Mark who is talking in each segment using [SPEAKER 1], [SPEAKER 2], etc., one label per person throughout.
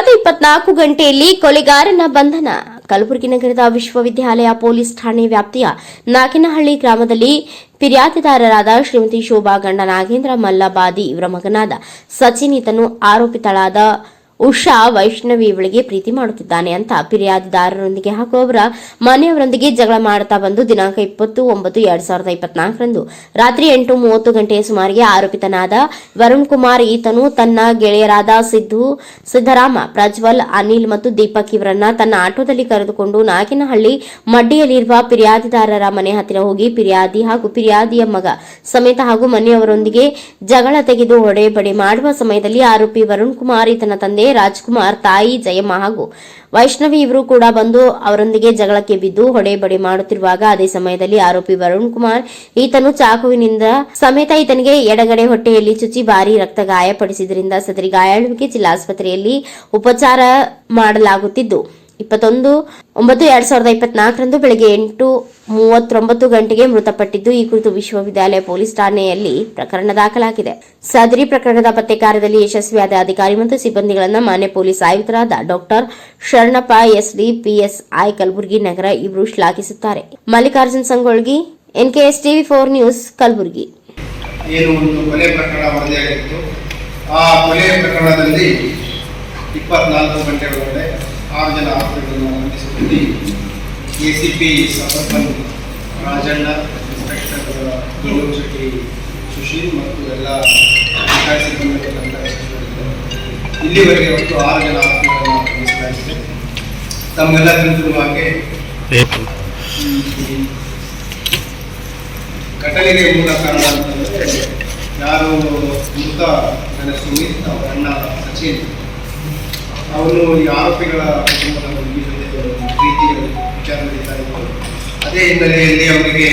[SPEAKER 1] ಕಳೆದ ಇಪ್ಪತ್ನಾಲ್ಕು ಗಂಟೆಯಲ್ಲಿ ಕೊಲೆಗಾರನ ಬಂಧನ. ಕಲಬುರಗಿ ನಗರದ ವಿಶ್ವವಿದ್ಯಾಲಯ ಪೊಲೀಸ್ ಠಾಣೆ ವ್ಯಾಪ್ತಿಯ ನಾಗಿನಹಳ್ಳಿ ಗ್ರಾಮದಲ್ಲಿ ಫಿರ್ಯಾದಿದಾರರಾದ ಶ್ರೀಮತಿ ಶೋಭಾ ಗಂಡ ನಾಗೇಂದ್ರ ಮಲ್ಲಬಾದಿ ಇವರ ಮಗನಾದ ಸಚಿನ್ ಈತನು ಆರೋಪಿತಳಾದ ಉಷಾ ವೈಷ್ಣವಿ ಇವಳಿಗೆ ಪ್ರೀತಿ ಮಾಡುತ್ತಿದ್ದಾನೆ ಅಂತ ಫಿರ್ಯಾದಿದಾರರೊಂದಿಗೆ ಹಾಗೂ ಅವರ ಮನೆಯವರೊಂದಿಗೆ ಜಗಳ ಮಾಡುತ್ತಾ ಬಂದು ದಿನಾಂಕ ಇಪ್ಪತ್ತು ಒಂಬತ್ತು ಎರಡ್ ಸಾವಿರದ ಇಪ್ಪತ್ನಾಲ್ಕರಂದು. ರಾತ್ರಿ ಎಂಟು ಮೂವತ್ತು ಗಂಟೆಯ ಸುಮಾರಿಗೆ ಆರೋಪಿತನಾದ ವರುಣ್ ಕುಮಾರ್ ಈತನು ತನ್ನ ಗೆಳೆಯರಾದ ಸಿದ್ದು, ಸಿದ್ದರಾಮ, ಪ್ರಜ್ವಲ್, ಅನಿಲ್ ಮತ್ತು ದೀಪಕ್ ಇವರನ್ನ ತನ್ನ ಆಟೋದಲ್ಲಿ ಕರೆದುಕೊಂಡು ನಾಗಿನಹಳ್ಳಿ ಮಡ್ಡಿಯಲ್ಲಿರುವ ಫಿರ್ಯಾದಿದಾರರ ಮನೆ ಹತ್ತಿರ ಹೋಗಿ ಫಿರ್ಯಾದಿ ಹಾಗೂ ಫಿರ್ಯಾದಿಯ ಮಗ ಸಮೇತ ಹಾಗೂ ಮನೆಯವರೊಂದಿಗೆ ಜಗಳ ತೆಗೆದು ಹೊಡೆ ಬಡೆ ಮಾಡುವ ಸಮಯದಲ್ಲಿ ಆರೋಪಿ ವರುಣ್ ಕುಮಾರ್ ಈತನ ತಂದೆ ರಾಜ್ಕುಮಾರ್, ತಾಯಿ ಜಯಮ್ಮ ಹಾಗೂ ವೈಷ್ಣವಿ ಇವರು ಕೂಡ ಬಂದು ಅವರೊಂದಿಗೆ ಜಗಳಕ್ಕೆ ಬಿದ್ದು ಹೊಡೆಬಡಿ ಮಾಡುತ್ತಿರುವಾಗ ಅದೇ ಸಮಯದಲ್ಲಿ ಆರೋಪಿ ವರುಣ್ ಕುಮಾರ್ ಈತನು ಚಾಕುವಿನಿಂದ ಸಮೇತ ಈತನಿಗೆ ಎಡಗಡೆ ಹೊಟ್ಟೆಯಲ್ಲಿ ಚುಚ್ಚಿ ಭಾರಿ ರಕ್ತ ಗಾಯಪಡಿಸಿದ್ರಿಂದ ಸದರಿ ಗಾಯಾಳುವಿಗೆ ಜಿಲ್ಲಾಸ್ಪತ್ರೆಯಲ್ಲಿ ಉಪಚಾರ ಮಾಡಲಾಗುತ್ತಿದ್ದು. ಇಪ್ಪತ್ತೊಂದು ಒಂಬತ್ತು ಎರಡ್ ಸಾವಿರದ ಇಪ್ಪತ್ನಾಲ್ಕರಂದು ಬೆಳಗ್ಗೆ ಎಂಟು ಮೂವತ್ತೊಂಬತ್ತು ಗಂಟೆಗೆ ಮೃತಪಟ್ಟಿದ್ದು, ಈ ಕುರಿತು ವಿಶ್ವವಿದ್ಯಾಲಯ ಪೊಲೀಸ್ ಠಾಣೆಯಲ್ಲಿ ಪ್ರಕರಣ ದಾಖಲಾಗಿದೆ. ಸದರಿ ಪ್ರಕರಣದ ಪತ್ತೆ ಕಾರ್ಯದಲ್ಲಿ ಯಶಸ್ವಿಯಾದ ಅಧಿಕಾರಿ ಮತ್ತು ಸಿಬ್ಬಂದಿಗಳನ್ನು ಮಾನ್ಯ ಪೊಲೀಸ್ ಆಯುಕ್ತರಾದ doctor Sharanappa, SD PSI Kalaburagi ನಗರ ಇವರು ಶ್ಲಾಘಿಸುತ್ತಾರೆ. Mallikarjun Sangolgi, NKS TV four news Kalaburagi.
[SPEAKER 2] ಏನು ಒಂದು ಕೊಲೆ ಇಪ್ಪತ್ನಾಲ್ಕು ಗಂಟೆಗಳೊಳಗೆ ಆರು ಜನ ಆರೋಪಿಗಳನ್ನು ಬಂಧಿಸಿದಲ್ಲಿ A C P suburban Rajanna inspector Gaurav Shetty Sushil ಮತ್ತು ಎಲ್ಲ ಇಲ್ಲಿವರೆಗೆ ಒಟ್ಟು ಆರು ಜನ ಆರೋಪಿಗಳನ್ನು ಬಂಧಿಸಲಾಗಿದೆ ತಮಗೆಲ್ಲ ತಿಳಿದಿರುವ ಹಾಗೆ ಘಟನೆಗೆ ಮೂಲ ಕಾರಣ ಅಂತಂದರೆ ಯಾರು ಮೃತ ನನ್ನ ಸುಮಿತ್ ಅವರ ಅಣ್ಣ ಸಚಿನ್ ಅವನು ಈ ಆರೋಪಿಗಳ ಕುಟುಂಬದ ಹುಡುಗಿ ಜೊತೆ ಪ್ರೀತಿ ವಿಚಾರ ನಡೀತಾ ಇತ್ತು. ಅದೇ ಹಿನ್ನೆಲೆಯಲ್ಲಿ ಅವರಿಗೆ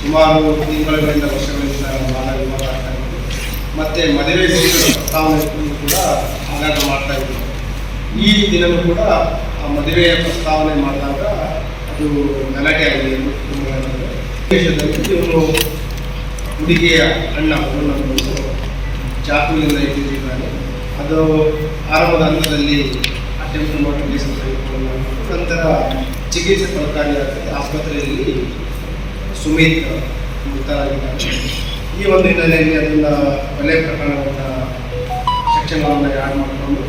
[SPEAKER 2] ಸುಮಾರು ತಿಂಗಳುಗಳಿಂದ ವರ್ಷಗಳಿಂದ ವಾದ ವಿವಾದ ಆಗ್ತಾ ಇತ್ತು. ಮತ್ತೆ ಮದುವೆ ಪ್ರಸ್ತಾವನೆ ಕೂಡ ಆಗಾಗ ಮಾಡ್ತಾ ಈ ದಿನವೂ ಕೂಡ ಆ ಮದುವೆಯ ಪ್ರಸ್ತಾವನೆ ಮಾಡಿದಾಗ ಅದು ಗಲಾಟೆ ಆಗಿದೆ ದೇಶದಲ್ಲಿ ಇವರು ಹುಡುಗಿಯ ಅಣ್ಣ ಅವನನ್ನು ಚಾಕುವಿನಿಂದ ಇಟ್ಟಿದ್ದಾನೆ ಅದು ಆರಂಭದ ಹಂತದಲ್ಲಿ ಅಟೆಂಪ್ಟ್ ಕೇಸ್ ನಂತರ ಚಿಕಿತ್ಸೆ ಫಲಕಾರಿಯಾಗಿ ಆಸ್ಪತ್ರೆಯಲ್ಲಿ ಸುಮಿತ್ ಮೃತರಾಗಿದ್ದಾರೆ. ಈ ಒಂದು ಹಿನ್ನೆಲೆಯಲ್ಲಿ ಅದನ್ನು ಕೊಲೆ ಪ್ರಕರಣವನ್ನು ಶಿಕ್ಷಣವನ್ನು ಯಾರು ಮಾಡಿಕೊಂಡು